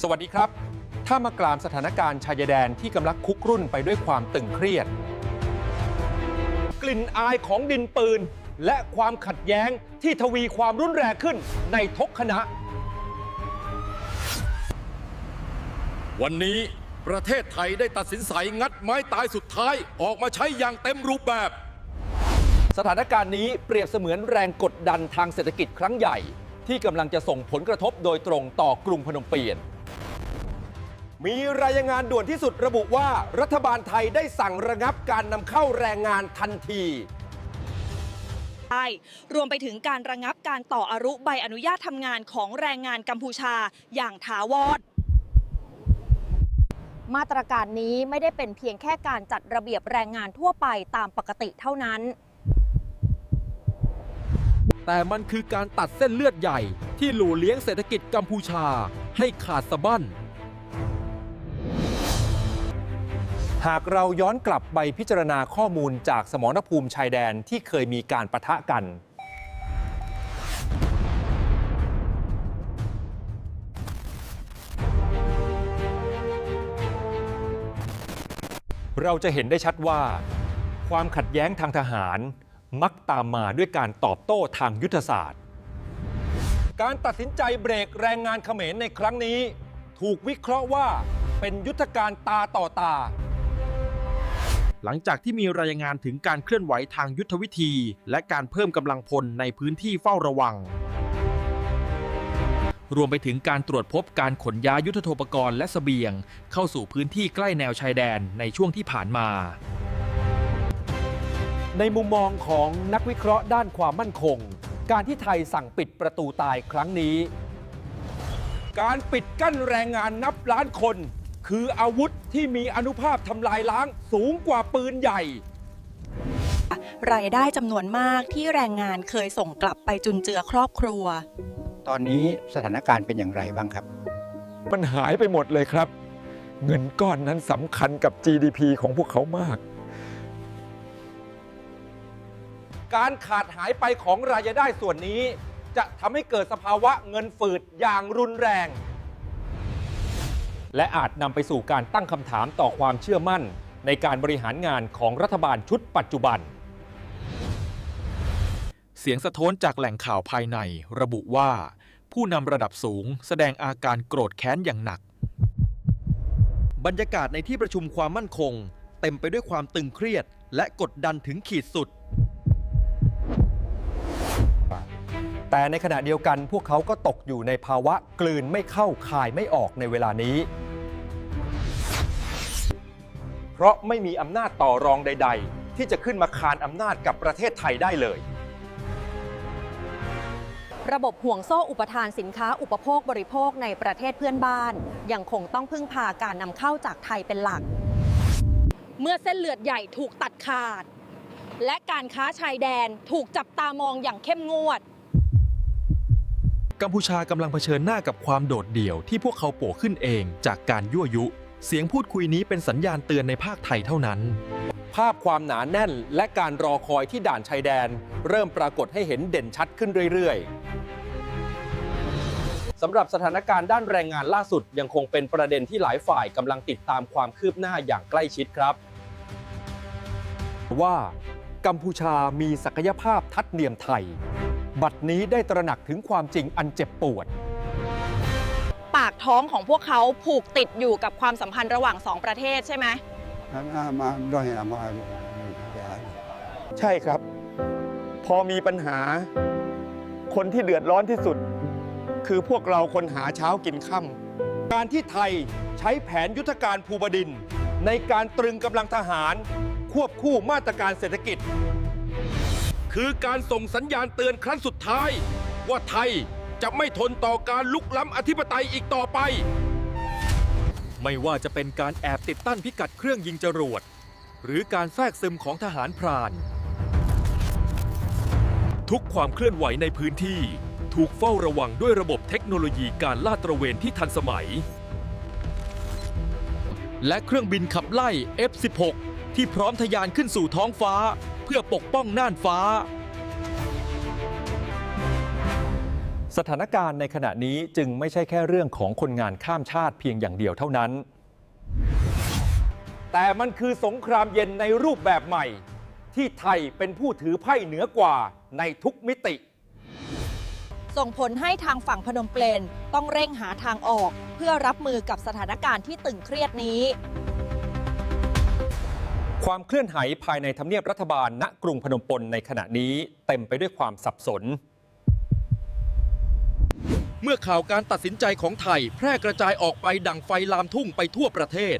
สวัสดีครับ ถ้ามากรามสถานการณ์ชายแดนที่กำลังคุกรุ่นไปด้วยความตึงเครียด กลิ่นอายของดินปืน และความขัดแย้งที่ทวีความรุนแรงขึ้นในทกคณะ วันนี้ประเทศไทยได้ตัดสินใจงัดไม้ตายสุดท้ายออกมาใช้อย่างเต็มรูปแบบ สถานการณ์นี้เปรียบเสมือนแรงกดดันทางเศรษฐกิจครั้งใหญ่ ที่กำลังจะส่งผลกระทบโดยตรงต่อกรุงพนมเปญ มีรายงานด่วนที่สุดระบุว่ารัฐบาลไทยได้สั่งระงับการนำเข้าแรงงานทันทีได้รวมไปถึงการระงับการต่ออารุใบอนุญาตทำงานของแรงงานกัมพูชาอย่างถาวรมาตรการนี้ไม่ได้เป็นเพียงแค่การจัดระเบียบแรงงานทั่วไปตามปกติเท่านั้น แต่มันคือการตัดเส้นเลือดใหญ่ที่หล่เลี้ยงเศรษฐกิจกัมพูชาให้ขาดสะบั้น หากเราย้อนกลับไปพิจารณาข้อมูลจากสมรภูมิชายแดนที่เคยมีการประทะกัน เราจะเห็นได้ชัดว่า ความขัดแย้งทางทหาร มักตามมาด้วยการตอบโต้ทางยุทธศาสตร์ การตัดสินใจเบรกแรงงานเขมรในครั้งนี้ ถูกวิเคราะห์ว่าเป็นยุทธการตาต่อตา หลังจากที่มีรายงานถึงการเคลื่อนไหวทางยุทธวิธี และการเพิ่มกำลังพลในพื้นที่เฝ้าระวัง รวมไปถึงการตรวจพบการขนย้ายยุทธโภปกรณ์และเสบียง เข้าสู่พื้นที่ใกล้แนวชายแดนในช่วงที่ผ่านมา ในมุมมองของนักวิเคราะห์ด้านความมั่นคง การที่ไทยสั่งปิดประตูตายครั้งนี้ การปิดกั้นแรงงานนับล้านคน คืออาวุธที่มีอนุภาพทำลายล้างสูงกว่าปืนใหญ่ รายได้จำนวนมากที่แรงงานเคยส่งกลับไปจุนเจือครอบครัว ตอนนี้สถานการณ์เป็นอย่างไรบ้างครับ มันหายไปหมดเลยครับ เงินก้อนนั้นสำคัญกับ GDP ของพวกเขามาก การขาดหายไปของรายได้ส่วนนี้ จะทำให้เกิดสภาวะเงินฝืดอย่างรุนแรง และอาจนำไปสู่การตั้งคำถามต่อความเชื่อมั่น ในการบริหารงานของรัฐบาลชุดปัจจุบัน เสียงสะท้อนจากแหล่งข่าวภายในระบุว่า ผู้นำระดับสูงแสดงอาการโกรธแค้นอย่างหนัก บรรยากาศในที่ประชุมความมั่นคง เต็มไปด้วยความตึงเครียด และกดดันถึงขีดสุดแต่ในขณะเดียวกันพวกเขาก็ตกอยู่ในภาวะกลืนไม่เข้าคายไม่ออกในเวลานี้ ราะไม่มีอำนาจต่อรองใด ๆ ที่จะขึ้นมาคานอำนาจกับประเทศไทยได้เลย ระบบห่วงโซ่อุปทานสินค้าอุปโภคบริโภคในประเทศเพื่อนบ้าน ยังคงต้องพึ่งพาการนำเข้าจากไทยเป็นหลัก เมื่อเส้นเลือดใหญ่ถูกตัดขาด และการค้าชายแดนถูกจับตามองอย่างเข้มงวดกัมพูชากำลังเผชิญหน้ากับความโดดเดี่ยวที่พวกเขาโผล่ขึ้นเองจากการยั่วยุ เสียงพูดคุยนี้เป็นสัญญาณเตือนในภาคไทยเท่านั้น ภาพความหนาแน่นและการรอคอยที่ด่านชายแดน เริ่มปรากฏให้เห็นเด่นชัดขึ้นเรื่อยๆสำหรับสถานการณ์ด้านแรงงานล่าสุดยังคงเป็นประเด็นที่หลายฝ่ายกำลังติดตามความคืบหน้าอย่างใกล้ชิดครับ ว่ากัมพูชามีศักยภาพทัดเทียมไทย บัดนี้ได้ตระหนักถึงความจริงอันเจ็บปวดากท้องของพวกเขาผูกติดอยู่กับความสัมพันธ์ระหว่างสองประเทศใช่ไหมมาด้วยมาใช่ครับ พอมีปัญหา คนที่เดือดร้อนที่สุด คือพวกเราคนหาเช้ากินค่ำการที่ไทยใช้แผนยุทธการภูบดินทร์ในการตรึงกำลังทหาร ควบคู่มาตรการเศรษฐกิจ คือการส่งสัญญาณเตือนครั้งสุดท้าย ว่าไทย จะไม่ทนต่อการลุกล้ำอธิปไตยอีกต่อไป ไม่ว่าจะเป็นการแอบติดตั้งพิกัดเครื่องยิงจรวด หรือการแทรกซึมของทหารพราน ทุกความเคลื่อนไหวในพื้นที่ถูกเฝ้าระวังด้วยระบบเทคโนโลยีการลาดตระเวนที่ทันสมัย และเครื่องบินขับไล่ F-16 ที่พร้อมทะยานขึ้นสู่ท้องฟ้า เพื่อปกป้องน่านฟ้า สถานการณ์ในขณะนี้จึงไม่ใช่แค่เรื่องของคนงานข้ามชาติเพียงอย่างเดียวเท่านั้น แต่มันคือสงครามเย็นในรูปแบบใหม่ ที่ไทยเป็นผู้ถือไพ่เหนือกว่าในทุกมิติ ส่งผลให้ทางฝั่งพนมเปญต้องเร่งหาทางออก เพื่อรับมือกับสถานการณ์ที่ตึงเครียดนี้ ความเคลื่อนไหวภายในทำเนียบรัฐบาลณกรุงพนมปญในขณะนี้เต็มไปด้วยความสับสน เมื่อข่าวการตัดสินใจของไทย แพร่กระจายออกไปดังไฟลามทุ่งไปทั่วประเทศ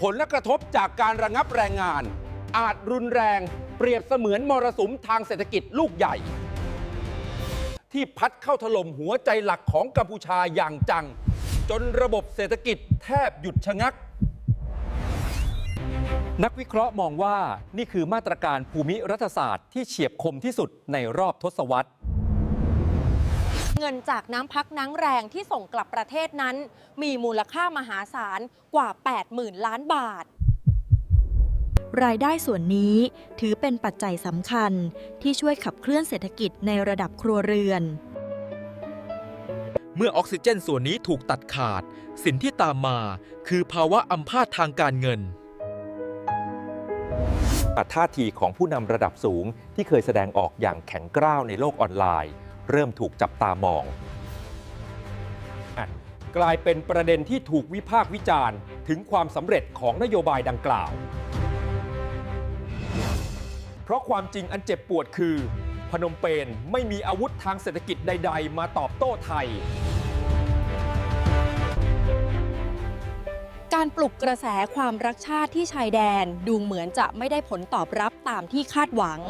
ผลและกระทบจากการระงับแรงงาน อาจรุนแรงเปรียบเสมือนมรสุมทางเศรษฐกิจลูกใหญ่ ที่พัดเข้าถล่มหัวใจหลักของกัมพูชาอย่างจัง จนระบบเศรษฐกิจแทบหยุดชะงักนักวิเคราะห์มองว่านี่คือมาตรการภูมิรัฐศาสตร์ที่เฉียบคมที่สุดในรอบทศวรรษ เงินจากน้ำพักน้ำแรงที่ส่งกลับประเทศนั้น มีมูลค่ามหาศาลกว่า 80,000 ล้านบาท รายได้ส่วนนี้ถือเป็นปัจจัยสำคัญที่ช่วยขับเคลื่อนเศรษฐกิจในระดับครัวเรือน เมื่อออกซิเจนส่วนนี้ถูกตัดขาด สิ่งที่ตามมาคือภาวะอัมพาตทางการเงินท่าทีของผู้นำระดับสูงที่เคยแสดงออกอย่างแข็งกร้าวในโลกออนไลน์ เริ่มถูกจับตามอง กลายเป็นประเด็นที่ถูกวิพากษ์วิจารณ์ ถึงความสำเร็จของนโยบายดังกล่าว เพราะความจริงอันเจ็บปวดคือ พนมเปญไม่มีอาวุธทางเศรษฐกิจใด ๆ มาตอบโต้ไทยการปลุกกระแสความรักชาติที่ชายแดนดูเหมือนจะไม่ได้ผลตอบรับตามที่คาดหวัง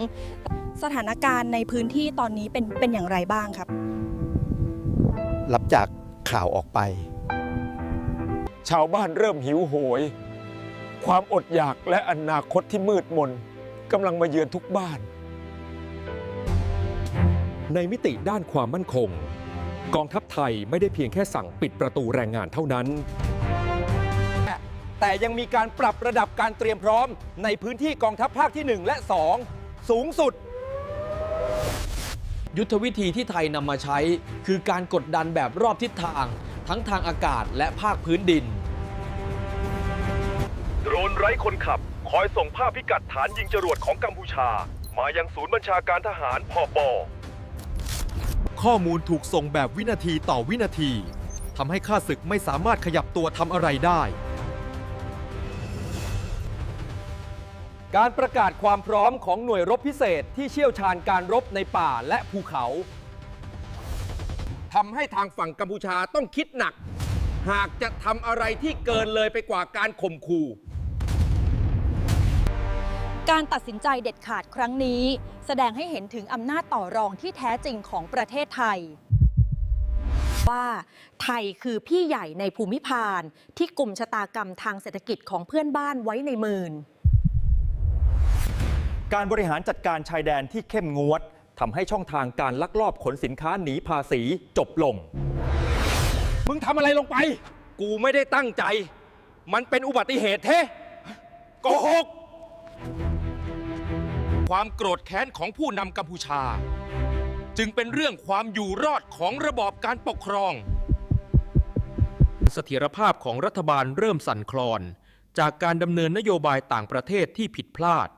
สถานการณ์ในพื้นที่ตอนนี้เป็นเป็นอย่างไรบ้างครับหลับจากข่าวออกไป ชาวบ้านเริ่มหิวโหย ความอดอยากและอนาคตที่มืดมนกำลังมาเยือนทุกบ้าน ในมิติด้านความมั่นคง กองทัพไทยไม่ได้เพียงแค่สั่งปิดประตูแรงงานเท่านั้น แต่ยังมีการปรับระดับการเตรียมพร้อมในพื้นที่กองทัพภาคที่ 1 และ 2 สูงสุด ยุทธวิธีที่ไทยนำมาใช้ คือการกดดันแบบรอบทิศทาง ทั้งทางอากาศและภาคพื้นดิน โดรนไร้คนขับ คอยส่งภาพพิกัดฐานยิงจรวดของกัมพูชา มายังศูนย์บัญชาการทหารพอบอข้อมูลถูกส่งแบบวินาทีต่อวินาทีทำให้ข้าศึกไม่สามารถขยับตัวทำอะไรได้ การประกาศความพร้อมของหน่วยรบพิเศษที่เชี่ยวชาญการรบในป่าและภูเขาทำให้ทางฝั่งกัมพูชาต้องคิดหนัก หากจะทำอะไรที่เกินเลยไปกว่าการข่มขู่ การตัดสินใจเด็ดขาดครั้งนี้ แสดงให้เห็นถึงอำนาจต่อรองที่แท้จริงของประเทศไทย ว่าไทยคือพี่ใหญ่ในภูมิภาลที่กลุ่มชะตากรรมทางเศรษฐกิจของเพื่อนบ้านไว้ในมือ การบริหารจัดการชายแดนที่เข้มงวดทำให้ช่องทางการลักลอบขนสินค้าหนีภาษีจบลง มึงทำอะไรลงไป กูไม่ได้ตั้งใจ มันเป็นอุบัติเหตุเทโกหก ความโกรธแค้นของผู้นำกัมพูชา จึงเป็นเรื่องความอยู่รอดของระบอบการปกครอง เสถียรภาพของรัฐบาลเริ่มสั่นคลอน จากการดำเนินนโยบายต่างประเทศที่ผิดพลาด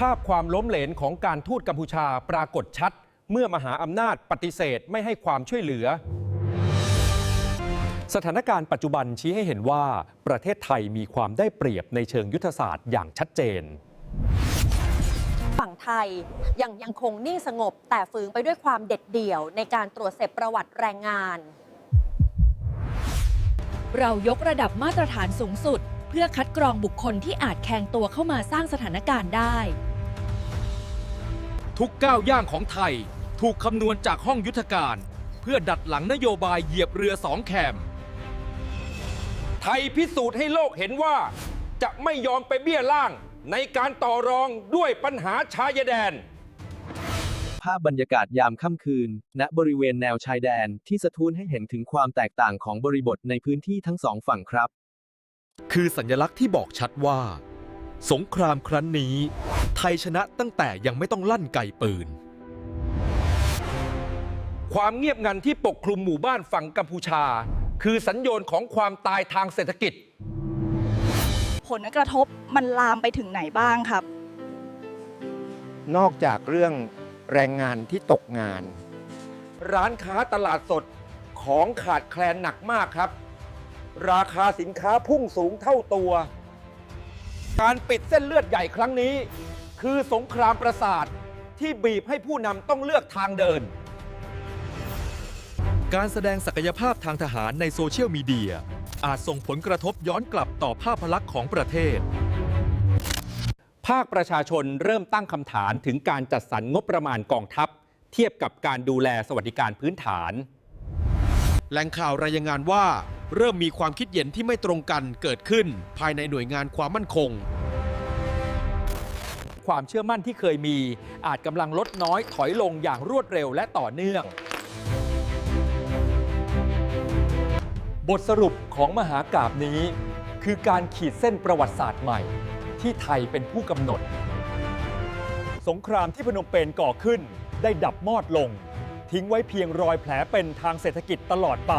ภาพความล้มเหลวของการทูตกัมพูชาปรากฏชัด เมื่อมหาอำนาจปฏิเสธไม่ให้ความช่วยเหลือ สถานการณ์ปัจจุบันชี้ให้เห็นว่าประเทศไทยมีความได้เปรียบในเชิงยุทธศาสตร์อย่างชัดเจน ฝั่งไทยยังยังคงนิ่งสงบ แต่ฝืนไปด้วยความเด็ดเดี่ยว ในการตรวจเสพประวัติแรงงาน เรายกระดับมาตรฐานสูงสุดเพื่อคัดกรองบุคคลที่อาจแข่งตัวเข้ามาสร้างสถานการณ์ได้ ทุกก้าวย่างของไทยถูกคำนวณจากห้องยุทธการ เพื่อดัดหลังนโยบายเหยียบเรือสองแคม ไทยพิสูจน์ให้โลกเห็นว่า จะไม่ยอมไปเบี้ยล่างในการต่อรองด้วยปัญหาชายแดน ภาพบรรยากาศยามค่ำคืน ณบริเวณแนวชายแดนที่สะท้อนให้เห็นถึงความแตกต่างของบริบทในพื้นที่ทั้งสองฝั่งครับ คือสัญลักษณ์ที่บอกชัดว่า สงครามครั้นนี้ ไทยชนะตั้งแต่ยังไม่ต้องลั่นไก่ปืน ความเงียบงันที่ปกคลุมหมู่บ้านฝั่งกัมพูชา คือสัญญาณของความตายทางเศรษฐกิจ ผลกระทบมันลามไปถึงไหนบ้างครับ นอกจากเรื่องแรงงานที่ตกงาน ร้านค้าตลาดสดของขาดแคลนหนักมากครับ ราคาสินค้าพุ่งสูงเท่าตัว การปิดเส้นเลือดใหญ่ครั้งนี้ คือสงครามประสาทที่บีบให้ผู้นำต้องเลือกทางเดิน การแสดงศักยภาพทางทหารในโซเชียลมีเดีย อาจส่งผลกระทบย้อนกลับต่อภาพลักษณ์ของประเทศ ภาคประชาชนเริ่มตั้งคำถามถึงการจัดสรรงบประมาณกองทัพ เทียบกับการดูแลสวัสดิการพื้นฐาน แหล่งข่าวรายงานว่า เริ่มมีความคิดเห็นที่ไม่ตรงกันเกิดขึ้น ภายในหน่วยงานความมั่นคง ความเชื่อมั่นที่เคยมีอาจกำลังลดน้อยถอยลงอย่างรวดเร็วและต่อเนื่อง บทสรุปของมหากาบนี้ คือการขีดเส้นประวัติศาสตร์ใหม่ ที่ไทยเป็นผู้กำหนด สงครามที่พนมเปญก่อขึ้น ได้ดับมอดลง ทิ้งไว้เพียงรอยแผลเป็นทางเศรษฐกิจตลอดไป